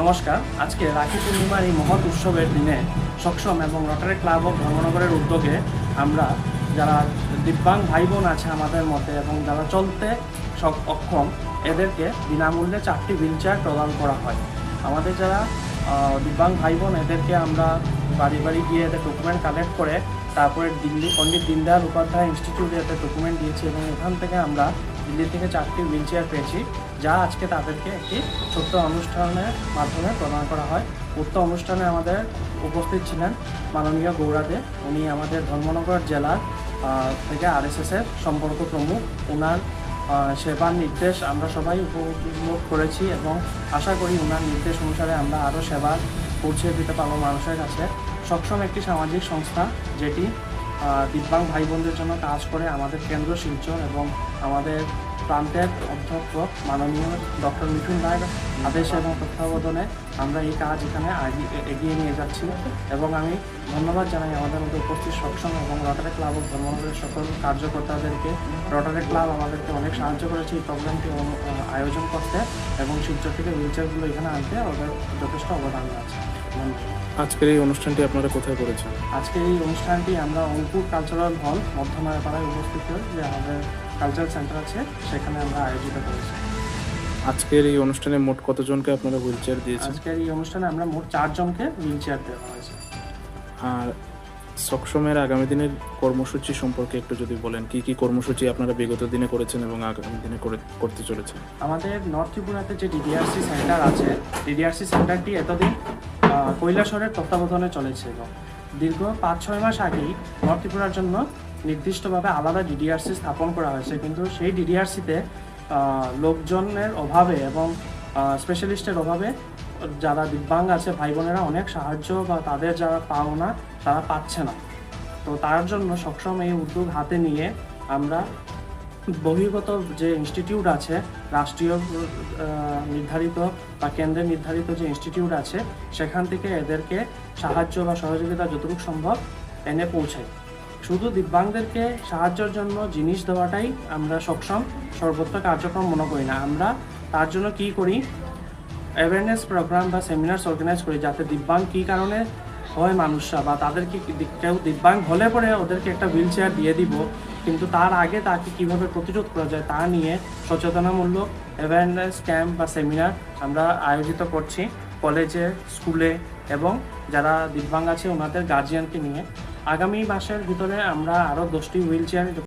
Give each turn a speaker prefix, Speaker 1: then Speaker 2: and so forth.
Speaker 1: নমস্কার। আজকে রাখি পূর্ণিমার এই মহৎ উৎসবের দিনে সক্ষম এবং রটারি ক্লাব অফ ধর্মনগরের উদ্যোগে আমরা যারা দিব্যাং ভাই বোন আছে আমাদের মতে এবং যারা চলতে অক্ষম, এদেরকে বিনামূল্যে চারটি হুইল চেয়ার প্রদান করা হয়। আমাদের যারা দিব্যাং ভাই বোন এদেরকে আমরা বাড়ি বাড়ি গিয়ে এদের ডকুমেন্ট কালেক্ট করে তারপরে দিল্লি, পণ্ডিত দীনদয়াল উপাধ্যায় ইনস্টিটিউটে এদের ডকুমেন্ট দিয়েছি এবং এখান থেকে আমরা দিল্লি থেকে চারটি হুইল চেয়ার পেয়েছি, যা আজকে তাদেরকে একটি ছোট্ট অনুষ্ঠানের মাধ্যমে প্রদান করা হয়। উক্ত অনুষ্ঠানে আমাদের উপস্থিত ছিলেন মাননীয় গৌরাদে। উনি আমাদের ধর্মনগর জেলার থেকে আরএসএসের সম্পর্ক প্রমুখ। ওনার সেবার নির্দেশ আমরা সবাই উপভোগ করেছি এবং আশা করি ওনার নির্দেশ অনুসারে আমরা আরও সেবা পৌঁছে দিতে পারব মানুষের কাছে। সক্ষম একটি সামাজিক সংস্থা, যেটি দিব্যাঙ্গ ভাই বোনদের জন্য কাজ করে আমাদের কেন্দ্র শিলচর এবং আমাদের প্রান্তের অধ্যক্ষ মাননীয় ডক্টর মিঠুন রায়ের আদেশে এবং তত্ত্বাবধানে আমরা এই কাজ এখানে এগিয়ে নিয়ে যাচ্ছি এবং আমি ধন্যবাদ জানাই আমাদের মধ্যে উপস্থিত সক্ষম এবং রটারি ক্লাব ও ধর্মনগরের সকল কার্যকর্তাদেরকে। রটারি ক্লাব আমাদেরকে অনেক সাহায্য করেছে এই প্রোগ্রামটি আয়োজন করতে এবং শিলচর থেকে হুইলচেয়ারগুলো এখানে আনতে ওদের যথেষ্ট অবদান আছে।
Speaker 2: আজকের এই অনুষ্ঠানটি আপনারা কোথায় করেছেন?
Speaker 1: আজকের এই অনুষ্ঠানটি আমরা অঙ্কুর কালচারাল হল মধ্যমায়াপাড়ায় উপস্থিত যে আমাদের কালচারাল সেন্টার আছে সেখানে আমরা আয়োজিত করেছি।
Speaker 2: আজকের এই অনুষ্ঠানে মোট কতজনকে আপনারা হুইল চেয়ার দিয়েছেন?
Speaker 1: আজকের এই অনুষ্ঠানে আমরা মোট চারজনকে হুইল চেয়ার দেওয়া হয়েছে।
Speaker 2: আর সক্ষমের আগামী দিনের কর্মসূচি সম্পর্কে একটু যদি বলেন কি কি কর্মসূচি আপনারা বিগত দিনে করেছেন এবং আগামী দিনে করে করতে চলেছেন?
Speaker 1: আমাদের নর্থ ত্রিপুরাতে যে ডিডিআরসি সেন্টার আছে ডিডিআরসি সেন্টারটি এতদিন আহ, কৈলাসহরের তত্ত্বাবধানে চলেছিল দীর্ঘ পাঁচ ছয় মাস আগেই নর্থ ত্রিপুরার জন্য নির্দিষ্টভাবে আলাদা ডিডিআরসি স্থাপন করা হয়েছে। কিন্তু সেই ডিডিআরসিতে লোকজনের অভাবে এবং স্পেশালিস্টের অভাবে যারা দিব্যাঙ্গ আছে ভাই বোনেরা অনেক সাহায্য বা তাদের যারা পাওনা তারা পাচ্ছে না। তো তার জন্য সবসময় এই উদ্যোগ হাতে নিয়ে আমরা বহির্গত যে ইনস্টিটিউট আছে, রাষ্ট্রীয় নির্ধারিত বা কেন্দ্রে নির্ধারিত যে ইনস্টিটিউট আছে, সেখান থেকে এদেরকে সাহায্য বা সহযোগিতা যতটুকু সম্ভব এনে পৌঁছাই শুধু দিব্যাঙ্গদেরকে সাহায্যের জন্য জিনিস দেওয়াটাই আমরা সক্ষম সর্বত্র কার্যক্রম মনে করি না। আমরা তার জন্য কি করি? অ্যাওয়ারনেস প্রোগ্রাম বা সেমিনার্স অর্গানাইজ করি, যাতে দিব্যাঙ্গ কী কারণে হয় মানুষরা বা তাদেরকে কেউ দিব্যাঙ্গ হলে পরে ওদেরকে একটা হুইল চেয়ার দিয়ে দিব। কিন্তু তার আগে তাকে কীভাবে প্রতিরোধ করা যায় তা নিয়ে সচেতনামূলক অ্যাওয়ারনেস ক্যাম্প বা সেমিনার আমরা আয়োজিত করছি কলেজে স্কুলে এবং যারা দিব্যাঙ্গ আছে, ওনাদের গার্জিয়ানকে নিয়ে। আগামী মাসের ভিতরে আমরা আরও দশটি হুইল চেয়ার